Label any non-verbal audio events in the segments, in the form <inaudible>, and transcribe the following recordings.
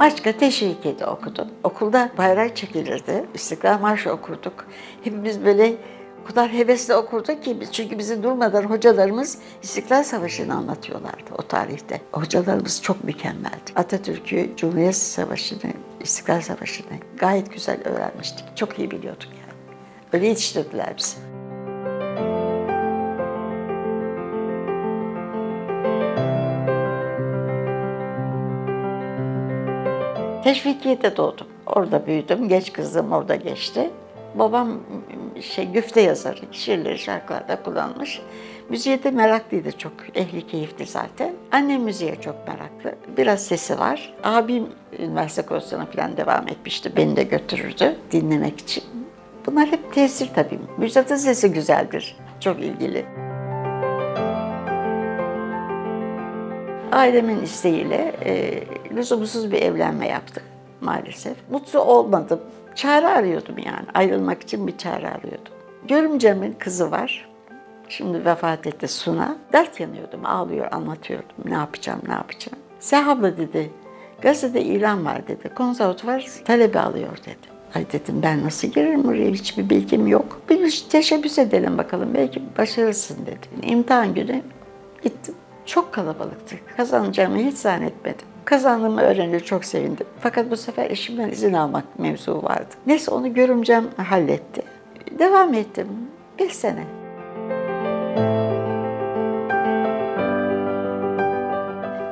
Maçka Teşvikiye'de okudum. Okulda bayrak çekilirdi. İstiklal Marşı okurduk. Hepimiz böyle o kadar hevesle okurduk ki biz, çünkü bizi durmadan hocalarımız İstiklal Savaşı'nı anlatıyorlardı o tarihte. Hocalarımız çok mükemmeldi. Atatürk'ü, Cumhuriyet Savaşı'nı, İstiklal Savaşı'nı gayet güzel öğrenmiştik. Çok iyi biliyorduk yani. Öyle yetiştirdiler bizi. Teşvikiye'de doğdum. Orada büyüdüm. Geç kızım orada geçti. Babam şey güfte yazarı, şiirleri şarkılarda kullanmış. Müziğe de meraklıydı çok. Ehli keyifti zaten. Annem müziğe çok meraklı. Biraz sesi var. Abim üniversite kursuna falan devam etmişti. Beni de götürürdü dinlemek için. Bunlar hep tesir tabii. Müjdat'ın sesi güzeldir. Çok ilgili. Ailemin isteğiyle e, lüzumsuz bir evlenme yaptık maalesef. Mutlu olmadım. Çare arıyordum yani. Ayrılmak için bir çare arıyordum. Görümcemin kızı var. Şimdi vefat etti Suna. Dert yanıyordum, ağlıyor, anlatıyordum. Ne yapacağım, ne yapacağım. Seha abla dedi, gazetede ilan var dedi. Konservatuvar talebi alıyor dedi. Ay dedim ben nasıl girerim oraya hiçbir bilgim yok. Bir teşebbüs edelim bakalım belki başarırsın dedi. İmtihan günü gittim. Çok kalabalıktı. Kazanacağımı hiç zannetmedim. Kazandığımı öğrenince çok sevindim. Fakat bu sefer eşimden izin almak mevzu vardı. Neyse onu görümcem halletti. Devam ettim. Bir sene.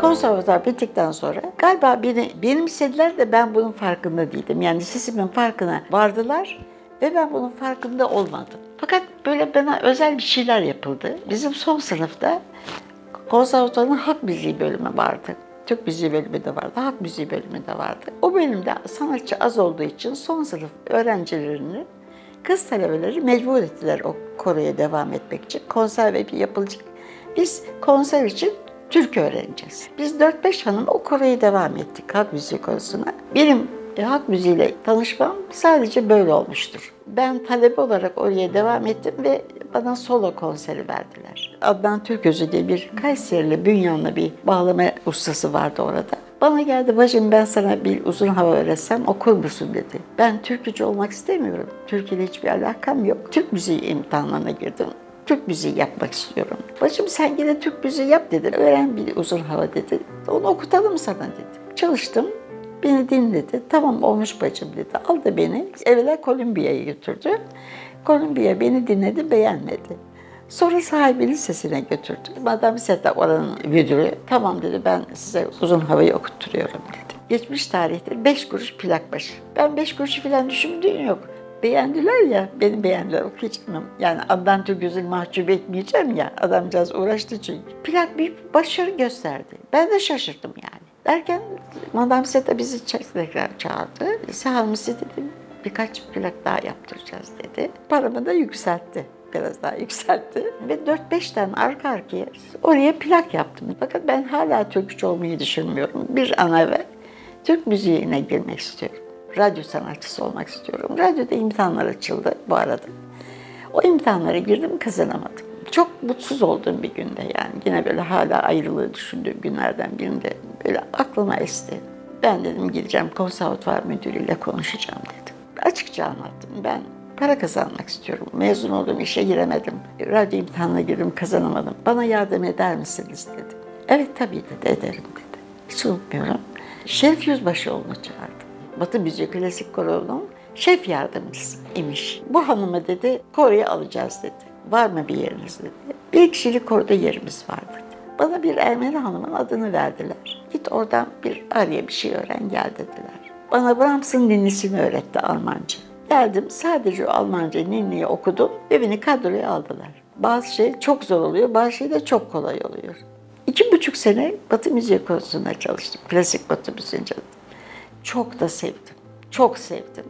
Konservatuar bittikten sonra galiba beni benimsediler de ben bunun farkında değildim. Yani sesimin farkına vardılar ve ben bunun farkında olmadım. Fakat böyle bana özel bir şeyler yapıldı. Bizim son sınıfta konservatuvarın halk müziği bölümü vardı. Türk müziği bölümü de vardı, halk müziği bölümü de vardı. O bölümde sanatçı az olduğu için son sınıf öğrencilerini kız talebeleri mecbur ettiler o koroya devam etmek için. Konser yapılacak. Biz konser için Türk öğreneceğiz. Biz 4-5 hanım o koroya devam ettik halk müziği konusuna. Benim halk müziğiyle tanışmam sadece böyle olmuştur. Ben talebe olarak oraya devam ettim ve bana solo konseri verdiler. Adnan Türközü diye bir Kayserili, Bünyanlı bir bağlama ustası vardı orada. Bana geldi bacım ben sana bir uzun hava öğretsem okur musun dedi. Ben türkücü olmak istemiyorum. Türkiye'de hiçbir alakam yok. Türk müziği imtihanlarına girdim. Türk müziği yapmak istiyorum. Bacım sen yine Türk müziği yap dedi. Öğren bir uzun hava dedi. Onu okutalım sana dedi. Çalıştım. Beni dinledi. Tamam olmuş bacım dedi. Al da beni evvela Kolombiya'ya götürdü. Kolombiya beni dinledi, beğenmedi. Sonra sahibinin sesine götürdü. Madam Seta oranın müdürü. Tamam dedi ben size uzun havayı okutturuyorum dedi. Geçmiş tarihte beş kuruş plak başı. Ben beş kuruş falan düşündüğüm yok. Beğendiler ya, beni beğendiler okuyacağım. Yani Adnan Türkgöz'ü mahcup etmeyeceğim ya. Adamcağız uğraştı çünkü. Plak bir başarı gösterdi. Ben de şaşırdım yani. Derken Madame Seta bizi tekrar çağırdı. Sehalimizi dedi birkaç plak daha yaptıracağız dedi. Paramı da yükseltti. Biraz daha yükseltti. Ve 4-5 tane arka arkaya oraya plak yaptım. Fakat ben hala türkücü olmayı düşünmüyorum. Bir an evvel Türk müziğine girmek istiyorum. Radyo sanatçısı olmak istiyorum. Radyoda imtihanlar açıldı bu arada. O imtihanlara girdim kazanamadım. Çok mutsuz olduğum bir günde yani. Yine böyle hala ayrılığı düşündüğüm günlerden birinde böyle aklıma esti. Ben dedim gideceğim konservatuvar müdürüyle konuşacağım dedim. Açıkça anlattım. Ben para kazanmak istiyorum. Mezun oldum, işe giremedim. Radyo imtihanına girdim, kazanamadım. Bana yardım eder misiniz dedi. Evet tabii dedi, ederim dedi. Hiç unutmuyorum. Şerif Yüzbaşıoğlu'nu çağırdı. Batı Müziği Klasik Koro'nun şef yardımcısı imiş. Bu hanımı dedi koroya alacağız dedi. Var mı bir yeriniz dedi. Bir kişilik koroda yerimiz var dedi. Bana bir Ermeni hanımın adını verdiler. Git oradan bir araya bir şey öğren gel dediler. Bana Brahms'ın ninnisini öğretti Almanca. Geldim sadece o Almanca ninniyi okudum ve beni kadroya aldılar. Bazı şey çok zor oluyor, bazı şey de çok kolay oluyor. İki buçuk sene Batı müziği konusunda çalıştım. Klasik Batı müziği çalıştım. Çok da sevdim. Çok sevdim.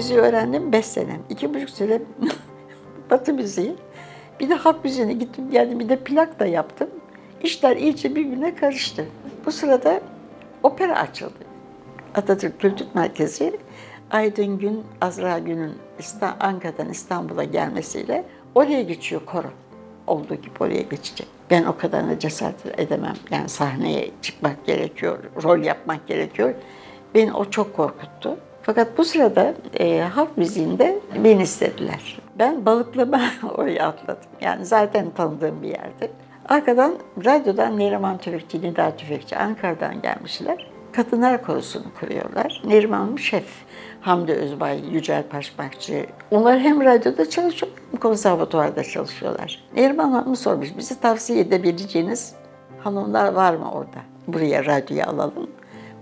Müziği öğrendim 5 senem. iki buçuk sene <laughs> Batı müziği. Bir de halk müziğine gittim geldim bir de plak da yaptım. İşler iyice birbirine karıştı. Bu sırada opera açıldı. Atatürk Kültür Merkezi Aydın Gün, Azra Gün'ün İsta- Ankara'dan İstanbul'a gelmesiyle oraya geçiyor koro. Olduğu gibi oraya geçecek. Ben o kadarına cesaret edemem. Yani sahneye çıkmak gerekiyor, rol yapmak gerekiyor. Beni o çok korkuttu. Fakat bu sırada e, halk müziğinde beni istediler. Ben balıklama <laughs> oraya atladım. Yani zaten tanıdığım bir yerde. Arkadan radyodan Neriman Tüfekçi, Nida Tüfekçi Ankara'dan gelmişler. Kadınlar korusunu kuruyorlar. Neriman şef, Hamdi Özbay, Yücel Paşmakçı. Onlar hem radyoda çalışıyor hem konservatuvarda çalışıyorlar. Neriman Hanım sormuş, bizi tavsiye edebileceğiniz hanımlar var mı orada? Buraya radyoya alalım.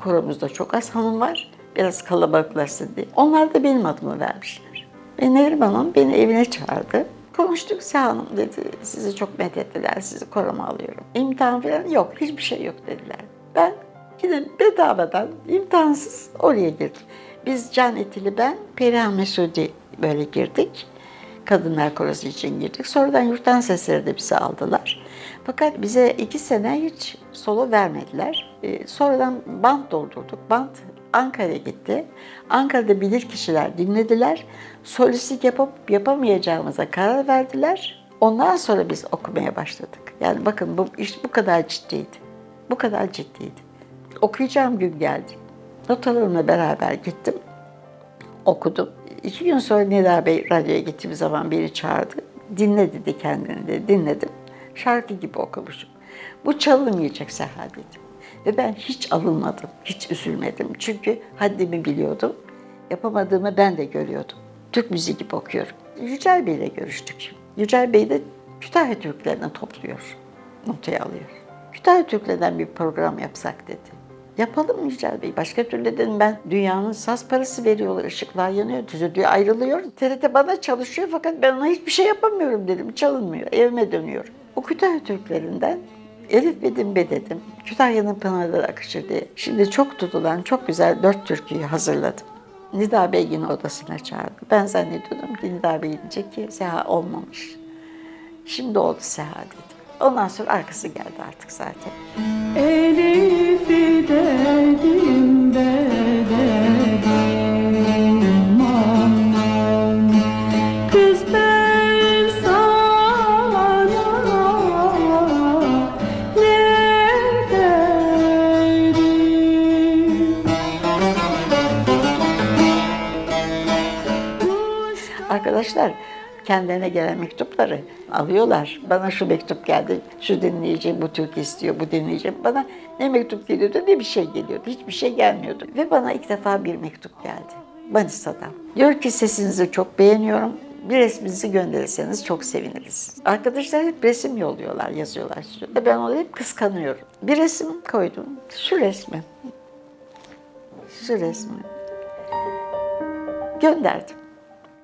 Koromuzda çok az hanım var. Biraz kalabalıklaşsın diye. Onlar da benim adımı vermişler. Ve Neriman Hanım beni evine çağırdı. Konuştuk Seha Hanım dedi. Sizi çok methettiler. Sizi koruma alıyorum. İmtihan falan yok. Hiçbir şey yok dediler. Ben yine bedavadan imtihansız oraya girdim. Biz Can Etili ben, Perihan Mesudi böyle girdik. Kadınlar Korosu için girdik. Sonradan yurttan sesleri de bizi aldılar. Fakat bize iki sene hiç solo vermediler. Ee, sonradan band doldurduk. Band Ankara'ya gitti. Ankara'da bilir kişiler dinlediler. Solistlik yapıp yapamayacağımıza karar verdiler. Ondan sonra biz okumaya başladık. Yani bakın bu iş bu kadar ciddiydi. Bu kadar ciddiydi. Okuyacağım gün geldi. Notalarımla beraber gittim okudum. İki gün sonra Nida Bey radyoya gittiğim zaman beni çağırdı. Dinle dedi kendini de dinledim. Şarkı gibi okumuşum. Bu çalınmayacak Seha dedi. Ve ben hiç alınmadım, hiç üzülmedim. Çünkü haddimi biliyordum. Yapamadığımı ben de görüyordum. Türk müziği gibi okuyorum. Yücel Bey ile görüştük. Yücel Bey de Kütahya Türklerini topluyor, notaya alıyor. Kütahya Türklerden bir program yapsak dedi. Yapalım mı Yücel Bey? Başka türlü dedim ben dünyanın saz parası veriyorlar, ışıklar yanıyor, stüdyo ayrılıyor. TRT bana çalışıyor fakat ben ona hiçbir şey yapamıyorum dedim. Çalınmıyor, evime dönüyorum. O Kütahya Türklerinden Elif ve Dimbe dedim. Kütahya'nın pınarları akışır diye. Şimdi çok tutulan, çok güzel dört türküyü hazırladım. Nida Bey yine odasına çağırdı. Ben zannediyordum ki Nida Bey diyecek ki Seha olmamış. Şimdi oldu Seha dedi. Ondan sonra arkası geldi artık zaten. Elif'i dedim bedelim kendilerine gelen mektupları alıyorlar. Bana şu mektup geldi, şu dinleyici bu Türk istiyor, bu dinleyici. Bana ne mektup geliyordu ne bir şey geliyordu. Hiçbir şey gelmiyordu. Ve bana ilk defa bir mektup geldi. Manisa'dan. Diyor ki sesinizi çok beğeniyorum. Bir resminizi gönderirseniz çok seviniriz. Arkadaşlar hep resim yolluyorlar, yazıyorlar. Ve ben onu hep kıskanıyorum. Bir resim koydum. Şu resmi. Şu resmi. Gönderdim.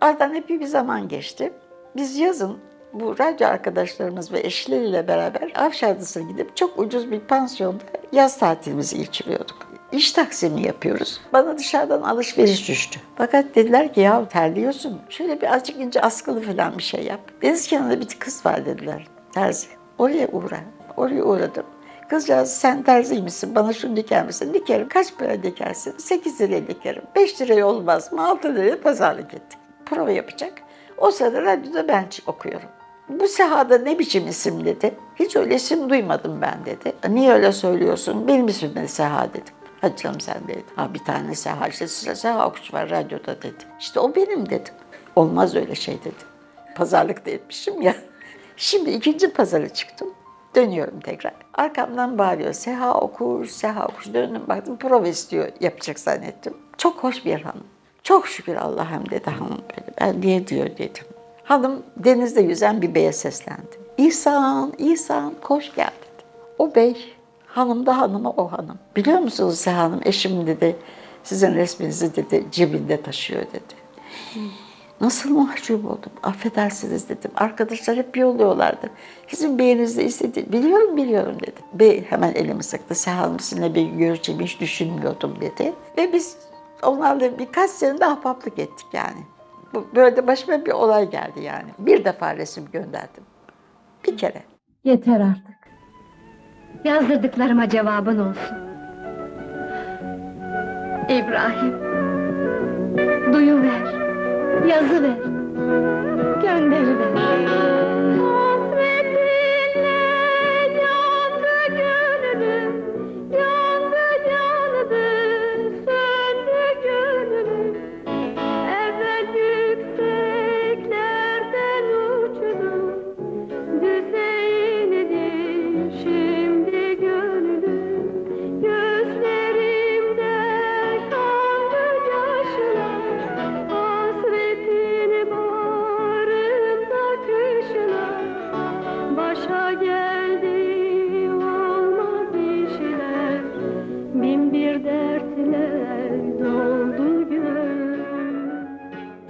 Aradan epey bir zaman geçti. Biz yazın bu radyo arkadaşlarımız ve eşleriyle beraber Avşardıs'a gidip çok ucuz bir pansiyonda yaz tatilimizi geçiriyorduk. İş taksimi yapıyoruz. Bana dışarıdan alışveriş düştü. Fakat dediler ki ya terliyorsun. Şöyle bir azıcık ince askılı falan bir şey yap. Deniz kenarında bir kız var dediler. Terzi. Oraya uğra. Oraya uğradım. Kızcağız sen terzi misin? Bana şunu diker misin? Dikerim. Kaç para dikersin? 8 liraya dikerim. 5 liraya olmaz mı? 6 liraya pazarlık ettik. Prova yapacak. O sırada radyoda ben okuyorum. Bu Seha'da ne biçim isim dedi. Hiç öyle isim duymadım ben dedi. Niye öyle söylüyorsun? Benim ismim de Seha dedim. Hadi canım sen dedi. Ha bir tane Seha işte sıra Seha Okçu var radyoda dedi. İşte o benim dedim. Olmaz öyle şey dedi. Pazarlık da etmişim ya. <laughs> Şimdi ikinci pazara çıktım. Dönüyorum tekrar. Arkamdan bağırıyor. Seha okur, Seha okur. Döndüm baktım prova istiyor yapacak zannettim. Çok hoş bir hanım. Çok şükür Allah'ım dedi hanım. Ben niye diyor dedim. Hanım denizde yüzen bir beye seslendi. İhsan, İhsan koş gel dedi. O bey, hanım da hanıma o hanım. Biliyor musunuz Seha Hanım eşim dedi sizin resminizi dedi cebinde taşıyor dedi. Nasıl mahcup oldum. Affedersiniz dedim. Arkadaşlar hep yolluyorlardı. Sizin beyinizde istedi. Biliyorum biliyorum dedi. Bey hemen elimi sıktı. Seha Hanım sizinle bir görüşeceğimi hiç düşünmüyordum dedi. Ve biz onlarla birkaç sene de ahbaplık ettik yani. Böyle de başıma bir olay geldi yani. Bir defa resim gönderdim. Bir kere. Yeter artık Yazdırdıklarıma cevabın olsun. İbrahim. Duyuver. Yazıver. Gönderiver.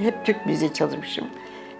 Hep Türk müziği çalışmışım.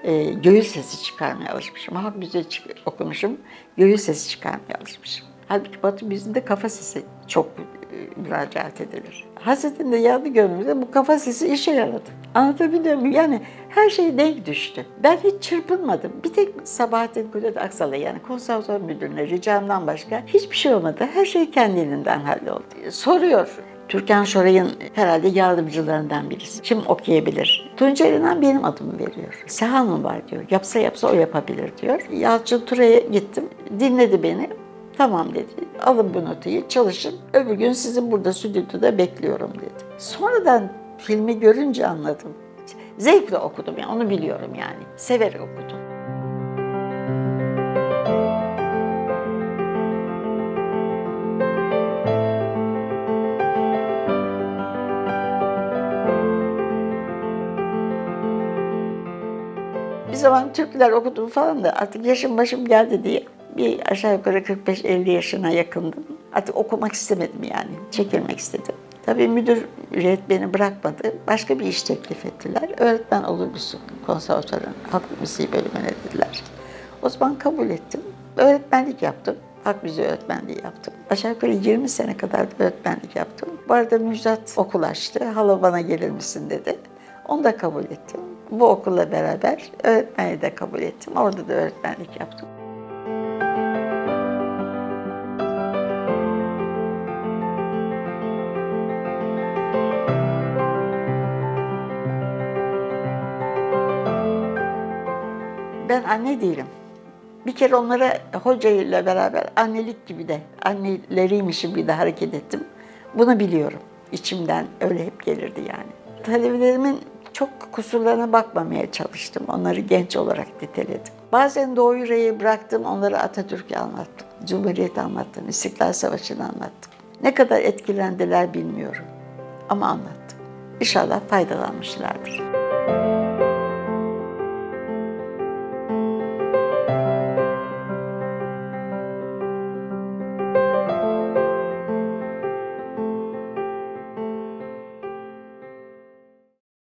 Ee, göğüs sesi çıkarmaya alışmışım. Halk müziği okumuşum. Göğüs sesi çıkarmaya alışmışım. Halbuki Batı müziğinde kafa sesi çok e, müracaat edilir. Hasretinde yandı gönlümüzde bu kafa sesi işe yaradı. Anlatabiliyor muyum? Yani her şey denk düştü. Ben hiç çırpınmadım. Bir tek Sabahattin Kudret Aksal'a yani konservatuar müdürüne ricamdan başka hiçbir şey olmadı. Her şey kendiliğinden halloldu. Soruyor. Türkan Şoray'ın herhalde yardımcılarından birisi. Kim okuyabilir? Tuncel İnan benim adımı veriyor. Sehan'ın var diyor. Yapsa yapsa o yapabilir diyor. Yalçın Tura'ya gittim. Dinledi beni. Tamam dedi. Alın bu notuyu çalışın. Öbür gün sizi burada stüdyoda bekliyorum dedi. Sonradan filmi görünce anladım. Zevkle okudum yani onu biliyorum yani. Severek okudum. Zaman türküler okudum falan da artık yaşım başım geldi diye bir aşağı yukarı 45-50 yaşına yakındım. Artık okumak istemedim yani. Çekilmek istedim. Tabii müdür üret beni bırakmadı. Başka bir iş teklif ettiler. Öğretmen olur musun konservatuarın halk müziği bölümüne dediler. O zaman kabul ettim. Öğretmenlik yaptım. Halk müziği öğretmenliği yaptım. Aşağı yukarı 20 sene kadar da öğretmenlik yaptım. Bu arada Müjdat okul açtı. Hala bana gelir misin dedi. Onu da kabul ettim. Bu okulla beraber öğretmenliği de kabul ettim. Orada da öğretmenlik yaptım. Ben anne değilim. Bir kere onlara hocayla beraber annelik gibi de, anneleriymişim gibi de hareket ettim. Bunu biliyorum. İçimden öyle hep gelirdi yani. Talebelerimin çok kusurlarına bakmamaya çalıştım. Onları genç olarak niteledim. Bazen Doğu Yüreği bıraktım, onlara Atatürk'ü anlattım. Cumhuriyeti anlattım, İstiklal Savaşı'nı anlattım. Ne kadar etkilendiler bilmiyorum. Ama anlattım. İnşallah faydalanmışlardır.